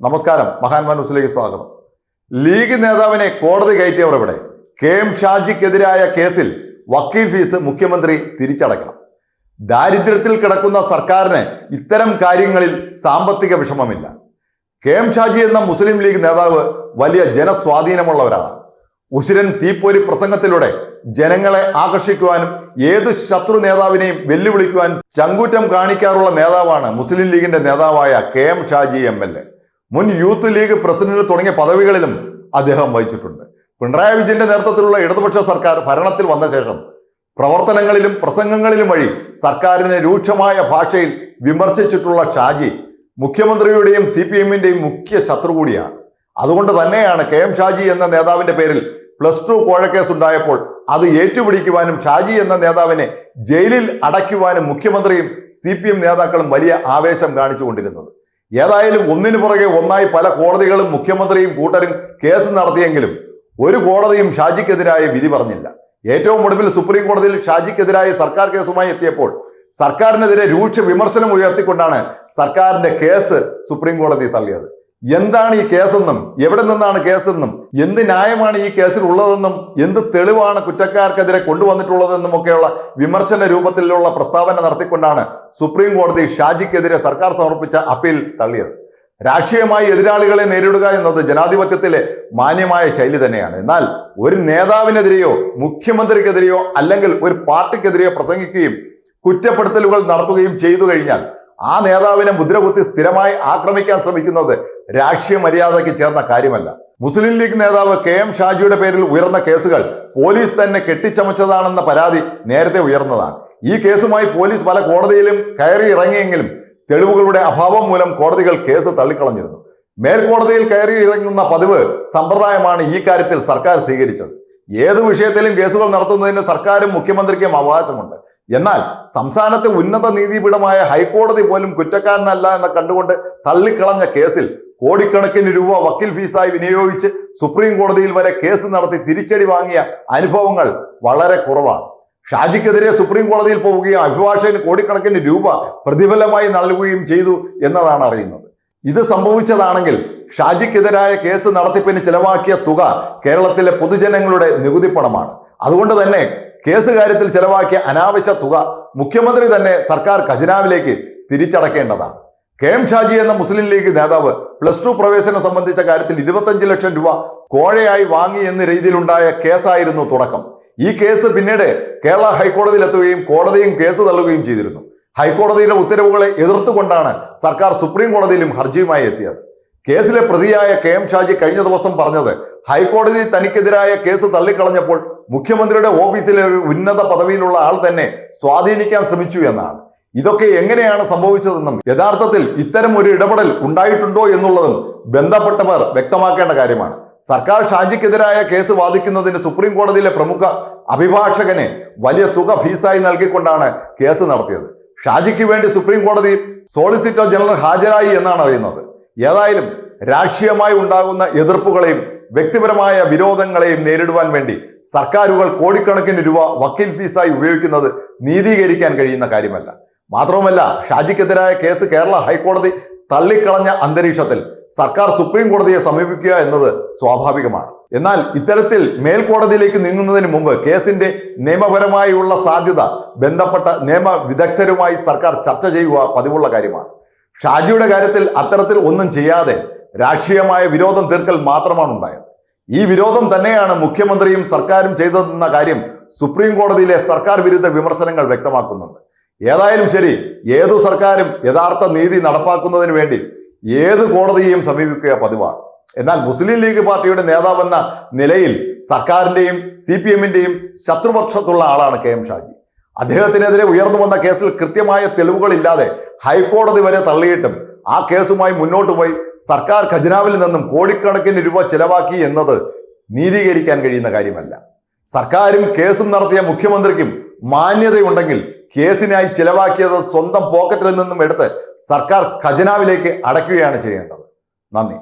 നമസ്കാരം. മഹാന്മാൻ ന്യൂസിലേക്ക് സ്വാഗതം. ലീഗ് നേതാവിനെ കോടതി കയറ്റിയവർ ഇവിടെ കെ എം ഷാജിക്കെതിരായ കേസിൽ വക്കീൽ ഫീസ് മുഖ്യമന്ത്രി തിരിച്ചടക്കണം ദാരിദ്ര്യത്തിൽ കിടക്കുന്ന സർക്കാരിന് ഇത്തരം കാര്യങ്ങളിൽ സാമ്പത്തിക വിഷമമില്ല. കെ എം ഷാജി എന്ന മുസ്ലിം ലീഗ് നേതാവ് വലിയ ജനസ്വാധീനമുള്ള ഒരാളാണ് ഉശിരൻ തീപ്പൊരി പ്രസംഗത്തിലൂടെ ജനങ്ങളെ ആകർഷിക്കുവാനും ഏത് ശത്രു നേതാവിനെയും വെല്ലുവിളിക്കുവാൻ ചങ്കൂറ്റം കാണിക്കാറുള്ള നേതാവാണ് മുസ്ലിം ലീഗിന്റെ നേതാവായ K M Shaji M L A. മുൻ യൂത്ത് ലീഗ് പ്രസിഡന്റ് തുടങ്ങിയ പദവികളിലും അദ്ദേഹം വഹിച്ചിട്ടുണ്ട്. പിണറായി വിജയന്റെ നേതൃത്വത്തിലുള്ള ഇടതുപക്ഷ സർക്കാർ ഭരണത്തിൽ വന്ന ശേഷം പ്രവർത്തനങ്ങളിലും പ്രസംഗങ്ങളിലും വഴി സർക്കാരിനെ രൂക്ഷമായ ഭാഷയിൽ വിമർശിച്ചിട്ടുള്ള ഷാജി മുഖ്യമന്ത്രിയുടെയും സി പി എമ്മിന്റെയും മുഖ്യ ശത്രു കൂടിയാണ് അതുകൊണ്ട് തന്നെയാണ് കെ എം ഷാജി എന്ന നേതാവിന്റെ പേരിൽ പ്ലസ് ടു കോഴക്കേസ് ഉണ്ടായപ്പോൾ അത് ഏറ്റുപിടിക്കുവാനും ഷാജി എന്ന നേതാവിനെ ജയിലിൽ അടയ്ക്കുവാനും മുഖ്യമന്ത്രിയും സി നേതാക്കളും വലിയ ആവേശം കാണിച്ചുകൊണ്ടിരുന്നത്. ഏതായാലും ഒന്നിനു പുറകെ ഒന്നായി പല കോടതികളും മുഖ്യമന്ത്രിയും കൂട്ടരും കേസ് നടത്തിയെങ്കിലും ഒരു കോടതിയും ഷാജിക്കെതിരായ വിധി പറഞ്ഞില്ല. ഏറ്റവും ഒടുവിൽ സുപ്രീം കോടതിയിൽ ഷാജിക്കെതിരായ സർക്കാർ കേസുമായി എത്തിയപ്പോൾ സർക്കാരിനെതിരെ രൂക്ഷ വിമർശനം ഉയർത്തിക്കൊണ്ടാണ് സർക്കാരിന്റെ കേസ് സുപ്രീം കോടതി തള്ളിയത്. എന്താണ് ഈ കേസെന്നും? എവിടെ നിന്നാണ് കേസെന്നും? എന്ത് ന്യായമാണ് ഈ കേസിൽ ഉള്ളതെന്നും എന്ത് തെളിവാണ് കുറ്റക്കാർക്കെതിരെ കൊണ്ടുവന്നിട്ടുള്ളതെന്നും ഒക്കെയുള്ള വിമർശന രൂപത്തിലുള്ള പ്രസ്താവന നടത്തിക്കൊണ്ടാണ് സുപ്രീം കോടതി ഷാജിക്കെതിരെ സർക്കാർ സമർപ്പിച്ച അപ്പീൽ തള്ളിയത്. രാഷ്ട്രീയമായി എതിരാളികളെ നേരിടുക എന്നത് ജനാധിപത്യത്തിലെ മാന്യമായ ശൈലി തന്നെയാണ്. എന്നാൽ ഒരു നേതാവിനെതിരെയോ മുഖ്യമന്ത്രിക്കെതിരെയോ അല്ലെങ്കിൽ ഒരു പാർട്ടിക്കെതിരെയോ പ്രസംഗിക്കുകയും കുറ്റപ്പെടുത്തലുകൾ നടത്തുകയും ചെയ്തു കഴിഞ്ഞാൽ ആ നേതാവിനെ മുദ്രകുത്തി സ്ഥിരമായി ആക്രമിക്കാൻ ശ്രമിക്കുന്നത് രാഷ്ട്രീയ മര്യാദയ്ക്ക് ചേർന്ന കാര്യമല്ല. മുസ്ലിം ലീഗ് നേതാവ് കെ എം ഷാജിയുടെ പേരിൽ ഉയർന്ന കേസുകൾ പോലീസ് തന്നെ കെട്ടിച്ചമച്ചതാണെന്ന പരാതി നേരത്തെ ഉയർന്നതാണ്. ഈ കേസുമായി പോലീസ് പല കോടതിയിലും കയറി ഇറങ്ങിയെങ്കിലും തെളിവുകളുടെ അഭാവം മൂലം കോടതികൾ കേസ് തള്ളിക്കളഞ്ഞിരുന്നു. മേൽക്കോടതിയിൽ കയറി ഇറങ്ങുന്ന പതിവ് സമ്പ്രദായമാണ് ഈ കാര്യത്തിൽ സർക്കാർ സ്വീകരിച്ചത്. ഏത് വിഷയത്തിലും കേസുകൾ നടത്തുന്നതിന് സർക്കാരും മുഖ്യമന്ത്രിക്കും അവകാശമുണ്ട്. എന്നാൽ സംസ്ഥാനത്തെ ഉന്നത നീതിപീഠമായ ഹൈക്കോടതി പോലും കുറ്റക്കാരനല്ല എന്ന് കണ്ടുകൊണ്ട് തള്ളിക്കളഞ്ഞ കേസിൽ കോടിക്കണക്കിന് രൂപ വക്കീൽ ഫീസായി വിനിയോഗിച്ച് സുപ്രീം കോടതിയിൽ വരെ കേസ് നടത്തി തിരിച്ചടി വാങ്ങിയ അനുഭവങ്ങൾ വളരെ കുറവാണ്. ഷാജിക്കെതിരെ സുപ്രീം കോടതിയിൽ പോവുകയും അഭിഭാഷകന് കോടിക്കണക്കിന് രൂപ പ്രതിഫലമായി നൽകുകയും ചെയ്തു എന്നതാണ് അറിയുന്നത്. ഇത് സംഭവിച്ചതാണെങ്കിൽ ഷാജിക്കെതിരായ കേസ് നടത്തിപ്പിന് ചിലവാക്കിയ തുക കേരളത്തിലെ പൊതുജനങ്ങളുടെ നികുതി പണമാണ് അതുകൊണ്ട് തന്നെ കേസ് കാര്യത്തിൽ ചെലവാക്കിയ അനാവശ്യ തുക മുഖ്യമന്ത്രി തന്നെ സർക്കാർ ഖജനാവിലേക്ക് തിരിച്ചടക്കേണ്ടതാണ്. കെ എം ഷാജി എന്ന മുസ്ലിം ലീഗ് നേതാവ് പ്ലസ് ടു പ്രവേശനം സംബന്ധിച്ച കാര്യത്തിൽ ഇരുപത്തഞ്ച് ലക്ഷം രൂപ കോഴയായി വാങ്ങി എന്ന രീതിയിലുണ്ടായ കേസായിരുന്നു തുടക്കം. ഈ കേസ് പിന്നീട് കേരള ഹൈക്കോടതിയിൽ എത്തുകയും കോടതിയും കേസ് തള്ളുകയും ചെയ്തിരുന്നു. ഹൈക്കോടതിയിലെ ഉത്തരവുകളെ എതിർത്തുകൊണ്ടാണ് സർക്കാർ സുപ്രീം കോടതിയിലും ഹർജിയുമായി എത്തിയത്. കേസിലെ പ്രതിയായ കെ എം ഷാജി കഴിഞ്ഞ ദിവസം പറഞ്ഞത് ഹൈക്കോടതി തനിക്കെതിരായ കേസ് തള്ളിക്കളഞ്ഞപ്പോൾ മുഖ്യമന്ത്രിയുടെ ഓഫീസിലെ ഒരു ഉന്നത പദവിയിലുള്ള ആൾ തന്നെ സ്വാധീനിക്കാൻ ശ്രമിച്ചു എന്നാണ്. ഇതൊക്കെ എങ്ങനെയാണ് സംഭവിച്ചതെന്നും യഥാർത്ഥത്തിൽ ഇത്തരം ഒരു ഇടപെടൽ ഉണ്ടായിട്ടുണ്ടോ എന്നുള്ളതും ബന്ധപ്പെട്ടവർ വ്യക്തമാക്കേണ്ട കാര്യമാണ്. സർക്കാർ ഷാജിക്കെതിരായ കേസ് വാദിക്കുന്നതിന് സുപ്രീം കോടതിയിലെ പ്രമുഖ അഭിഭാഷകനെ വലിയ തുക ഫീസായി നൽകിക്കൊണ്ടാണ് കേസ് നടത്തിയത്. ഷാജിക്ക് വേണ്ടി സുപ്രീം കോടതി സോളിസിറ്റർ ജനറൽ ഹാജരായി എന്നാണ് അറിയുന്നത്. ഏതായാലും രാഷ്ട്രീയമായി ഉണ്ടാകുന്ന എതിർപ്പുകളെയും വ്യക്തിപരമായ വിരോധങ്ങളെയും നേരിടുവാൻ വേണ്ടി സർക്കാരുകൾ കോടിക്കണക്കിന് രൂപ വക്കീൽ ഫീസായി ഉപയോഗിക്കുന്നത് നീതീകരിക്കാൻ കഴിയുന്ന കാര്യമല്ല. മാത്രവുമല്ല ഷാജിക്കെതിരായ കേസ് കേരള ഹൈക്കോടതി തള്ളിക്കളഞ്ഞ അന്തരീക്ഷത്തിൽ സർക്കാർ സുപ്രീം കോടതിയെ സമീപിക്കുക എന്നത് സ്വാഭാവികമാണ്. എന്നാൽ ഇത്തരത്തിൽ മേൽക്കോടതിയിലേക്ക് നീങ്ങുന്നതിന് മുമ്പ് കേസിന്റെ നിയമപരമായുള്ള സാധ്യത ബന്ധപ്പെട്ട നിയമ വിദഗ്ധരുമായി സർക്കാർ ചർച്ച ചെയ്യുക പതിവുള്ള കാര്യമാണ്. ഷാജിയുടെ കാര്യത്തിൽ അത്തരത്തിൽ ഒന്നും ചെയ്യാതെ രാഷ്ട്രീയമായ വിരോധം തീർക്കൽ മാത്രമാണ് ഉണ്ടായത്. ഈ വിരോധം തന്നെയാണ് മുഖ്യമന്ത്രിയും സർക്കാരും ചെയ്തതെന്ന കാര്യം സുപ്രീം കോടതിയിലെ സർക്കാർ വിരുദ്ധ വിമർശനങ്ങൾ വ്യക്തമാക്കുന്നുണ്ട്. ഏതായാലും ശരി ഏതു സർക്കാരും യഥാർത്ഥ നീതി നടപ്പാക്കുന്നതിന് വേണ്ടി ഏത് കോടതിയെയും സമീപിക്കുക പതിവാണ്. എന്നാൽ മുസ്ലിം ലീഗ് പാർട്ടിയുടെ നേതാവെന്ന നിലയിൽ സർക്കാരിന്റെയും സി പി എമ്മിന്റെയും ശത്രുപക്ഷത്തുള്ള ആളാണ് കെ എം ഷാജി. അദ്ദേഹത്തിനെതിരെ ഉയർന്നു വന്ന കേസിൽ കൃത്യമായ തെളിവുകളില്ലാതെ ഹൈക്കോടതി വരെ തള്ളിയിട്ടും ആ കേസുമായി മുന്നോട്ട് പോയി സർക്കാർ ഖജനാവിൽ നിന്നും കോടിക്കണക്കിന് രൂപ ചെലവാക്കി എന്നത് നീതീകരിക്കാൻ കഴിയുന്ന കാര്യമല്ല. സർക്കാരും കേസും നടത്തിയ മുഖ്യമന്ത്രിക്കും മാന്യതയുണ്ടെങ്കിൽ കേസിനായി ചിലവാക്കിയത് സ്വന്തം പോക്കറ്റിൽ നിന്നും എടുത്ത് സർക്കാർ ഖജനാവിലേക്ക് അടയ്ക്കുകയാണ് ചെയ്യേണ്ടത്. നന്ദി.